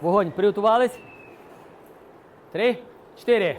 Вогонь, приготувались? Три, чотири.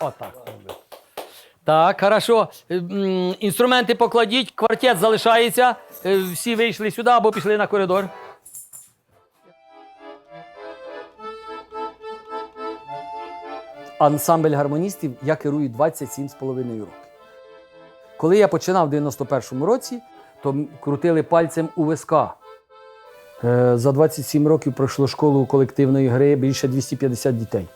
Отак. Так, хорошо. Е, Інструменти покладіть, квартет залишається. Е, Всі вийшли сюди або пішли на коридор. Ансамбль гармоністів я керую 27,5 років. Коли я починав в 91-му році, то крутили пальцем у виска. Е, За 27 років пройшло школу колективної гри більше 250 дітей.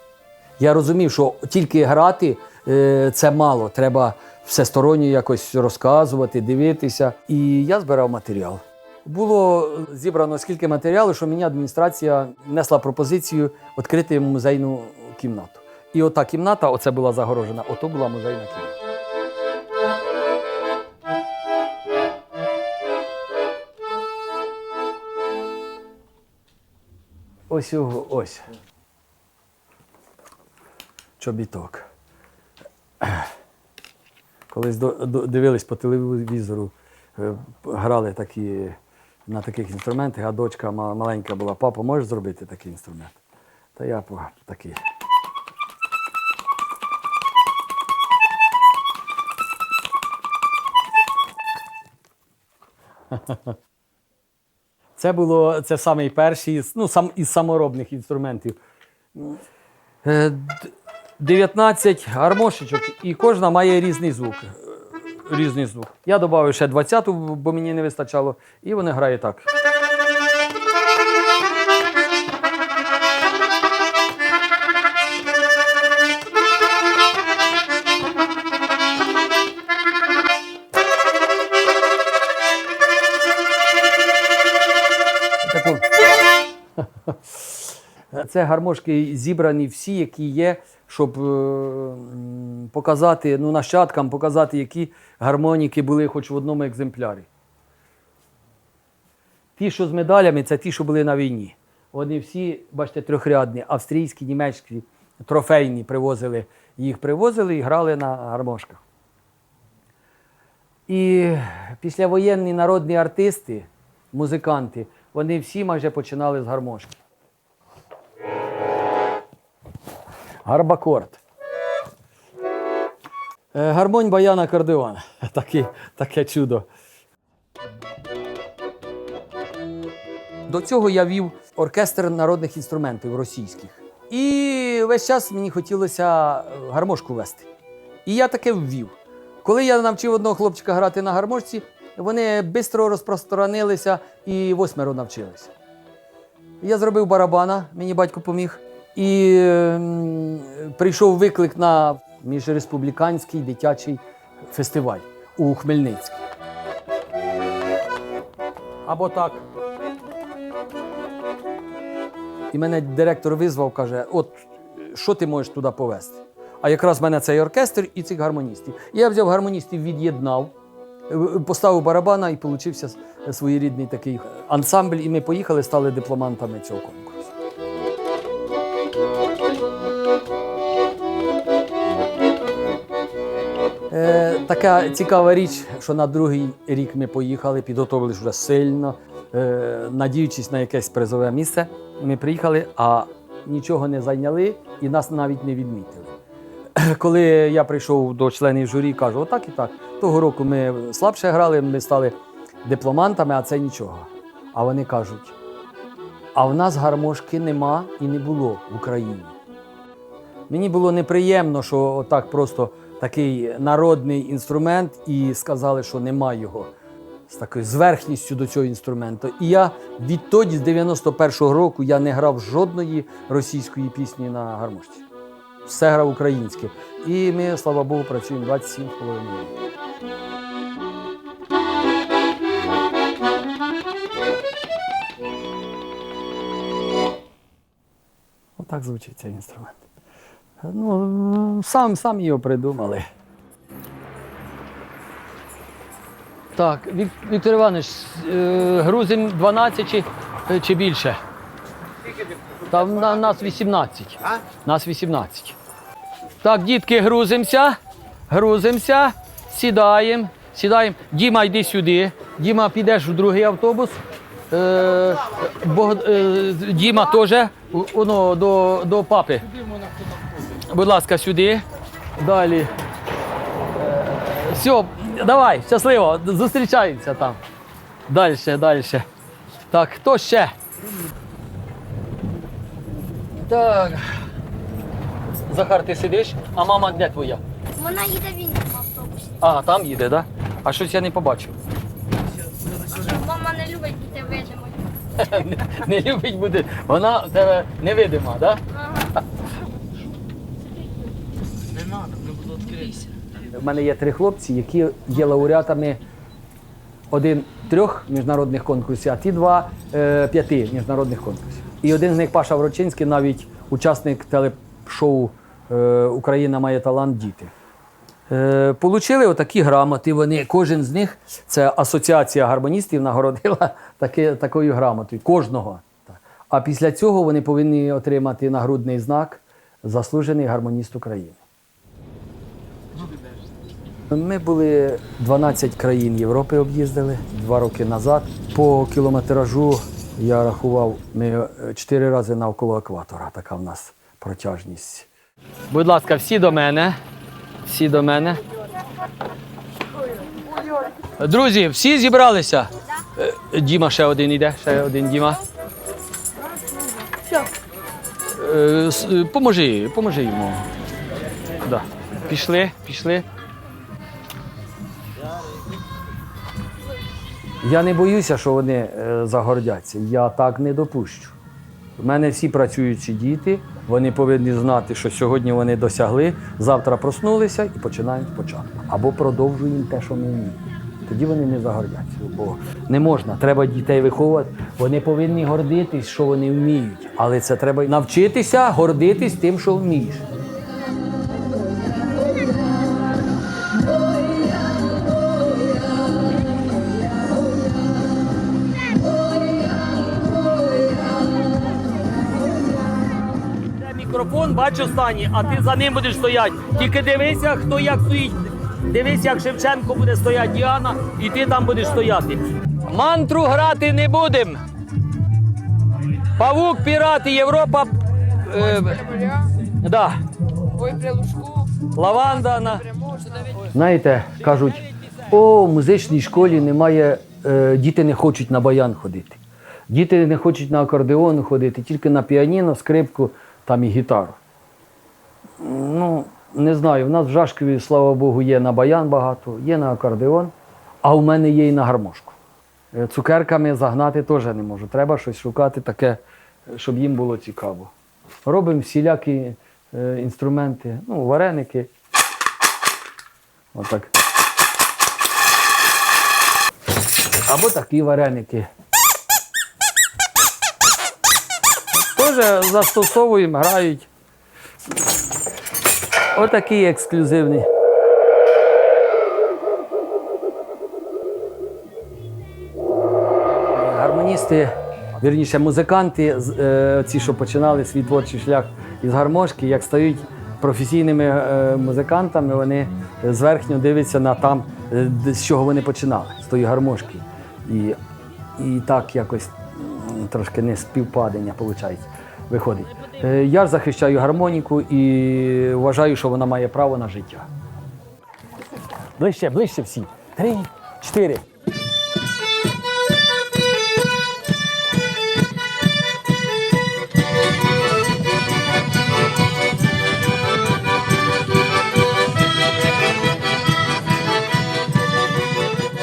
Я розумів, що тільки грати е, це мало. Треба всесторонньо якось розказувати, дивитися. І я збирав матеріал. Було зібрано скільки матеріалу, що мені адміністрація внесла пропозицію відкрити музейну кімнату. І ота кімната, оце була загорожена, ото була музейна кімната. Ось його, ось. Чобіток. Колись дивились по телевізору, е, грали такі, на таких інструментах, а дочка маленька була, папа, можеш зробити такий інструмент? Та я такий. Це було це самий перший ну, сам, із саморобних інструментів. Е, 19 гармошечок, і кожна має різний звук. Різний звук. Я додав ще 20-ту, бо мені не вистачало, і вони грають так. Це гармошки зібрані всі, які є, щоб е, показати ну, нащадкам, показати, які гармоніки були хоч в одному екземплярі. Ті, що з медалями, це ті, що були на війні. Вони всі, бачите, трьохрядні, австрійські, німецькі, трофейні привозили. Їх привозили і грали на гармошках. І післявоєнні народні артисти, музиканти, вони всі майже починали з гармошки. Гарбакорд. Е, Гармонь баян акордеон. Таке, таке чудо. До цього я вів оркестр народних інструментів російських. І весь час мені хотілося е, гармошку вести. І я таке ввів. Коли я навчив одного хлопчика грати на гармошці, вони швидко розпространилися і восьмеро навчилися. Я зробив барабана, мені батько поміг. І ем, прийшов виклик на міжреспубліканський дитячий фестиваль у Хмельницький. Або так. І мене директор визвав, каже: от що ти можеш туди повезти? А якраз в мене цей оркестр і цих гармоністів. І я взяв гармоністів, від'єднав, е, поставив барабана і получився своєрідний такий ансамбль. І ми поїхали, стали дипломантами цього конкурсу. Е, така цікава річ, що на другий рік ми поїхали, підготовились вже сильно, е, надіючись на якесь призове місце. Ми приїхали, а нічого не зайняли і нас навіть не відмітили. Коли я прийшов до членів журі, кажу, отак і так. Того року ми слабше грали, ми стали дипломантами, а це нічого. А вони кажуть: а в нас гармошки нема і не було в Україні. Мені було неприємно, що отак просто такий народний інструмент, і сказали, що нема його з такою зверхністю до цього інструменту. І я відтоді, з 91-го року, я не грав жодної російської пісні на гармошці. Все грав українське. І ми, слава Богу, працюємо 27,5 років. так звучить цей інструмент. Ну, сам, сам його придумали. Так, Вік- Віктор Іванович, е, грузим 12 чи, е, чи більше? Там на нас 18. Нас 18. Так, дітки, грузимося. Грузимося, сідаємо, сідаємо. Діма, йди сюди. Діма, підеш в другий автобус. Е, Бог, е, Діма теж воно, до, до папи. Будь ласка, сюди. Далі. Все, давай, щасливо, зустрічаємося там. Далі, далі. Так, хто ще? Так. Захар, ти сидиш, а мама де твоя? Вона їде в іншому автобусі. А, там їде, так? Да? А щось я не побачив. Мама не любить бути видимою. не любить бути. Вона в тебе невидима, так? Ага. У мене є три хлопці, які є лауреатами один трьох міжнародних конкурсів, а ті два е, п'яти міжнародних конкурсів. І один з них Паша Врочинський, навіть учасник телешоу е, Україна має талант діти. Е, Получили отакі грамоти. Вони, кожен з них, це асоціація гармоністів нагородила таки, такою грамотою. Кожного. А після цього вони повинні отримати нагрудний знак Заслужений гармоніст України. Ми були 12 країн Європи об'їздили два роки назад. По кілометражу я рахував ми 4 рази навколо екватора. Така в нас протяжність. Будь ласка, всі до мене. Всі до мене. Друзі, всі зібралися. Е, Діма ще один іде, ще один Діма. Е, е, Поможи, поможи йому. Да. Пішли, пішли. Я не боюся, що вони е, загордяться. Я так не допущу. У мене всі працюючі діти, вони повинні знати, що сьогодні вони досягли, завтра проснулися і починають спочатку. Або продовжуємо те, що ми вміємо. Тоді вони не загордяться. Бо не можна, треба дітей виховувати. Вони повинні гордитись, що вони вміють. Але це треба навчитися гордитись тим, що вмієш. Бачу стані, а ти за ним будеш стояти. Тільки дивися, хто як стоїть. Дивись, як Шевченко буде стояти Діана, і ти там будеш стояти. Мантру грати не будемо. Павук, пірати, Європа. Е, да. Ой, Лаванда на. Знаєте, кажуть, о, в музичній школі немає, е, діти не хочуть на баян ходити. Діти не хочуть на акордеон ходити, тільки на піаніно, скрипку там і гітару. Ну, не знаю, в нас в Жашкові, слава Богу, є на баян багато, є на акордеон, а у мене є і на гармошку. Е, Цукерками загнати теж не можу. Треба щось шукати таке, щоб їм було цікаво. Робимо всілякі е, інструменти, ну, вареники. Отак. Або такі вареники. Теж застосовуємо, грають. Отакі ексклюзивні. Гармоністи, вірніше, музиканти, е, ці, що починали свій творчий шлях із гармошки, як стають професійними е, музикантами, вони зверхньо дивляться на там, е, з чого вони починали, з тої гармошки. І, і так якось трошки не співпадення виходить, виходить. Е, Я захищаю гармоніку і вважаю, що вона має право на життя. Ближче, ближче всі. Три, чотири.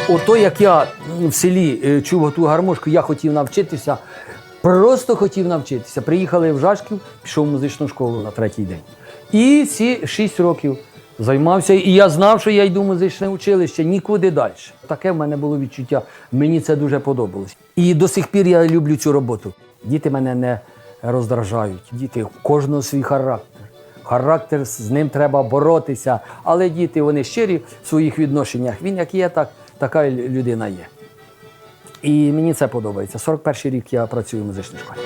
Ото як я в селі е, чув ту гармошку, я хотів навчитися, Просто хотів навчитися. Приїхали в Жашків, пішов в музичну школу на третій день. І ці шість років займався. І я знав, що я йду в музичне училище, нікуди далі. Таке в мене було відчуття. Мені це дуже подобалось. І до сих пір я люблю цю роботу. Діти мене не роздражають. Діти кожного свій характер. Характер з ним треба боротися. Але діти вони щирі в своїх відношеннях. Він як є, так така людина є. І мені це подобається. 41 рік я працюю в музичній школі.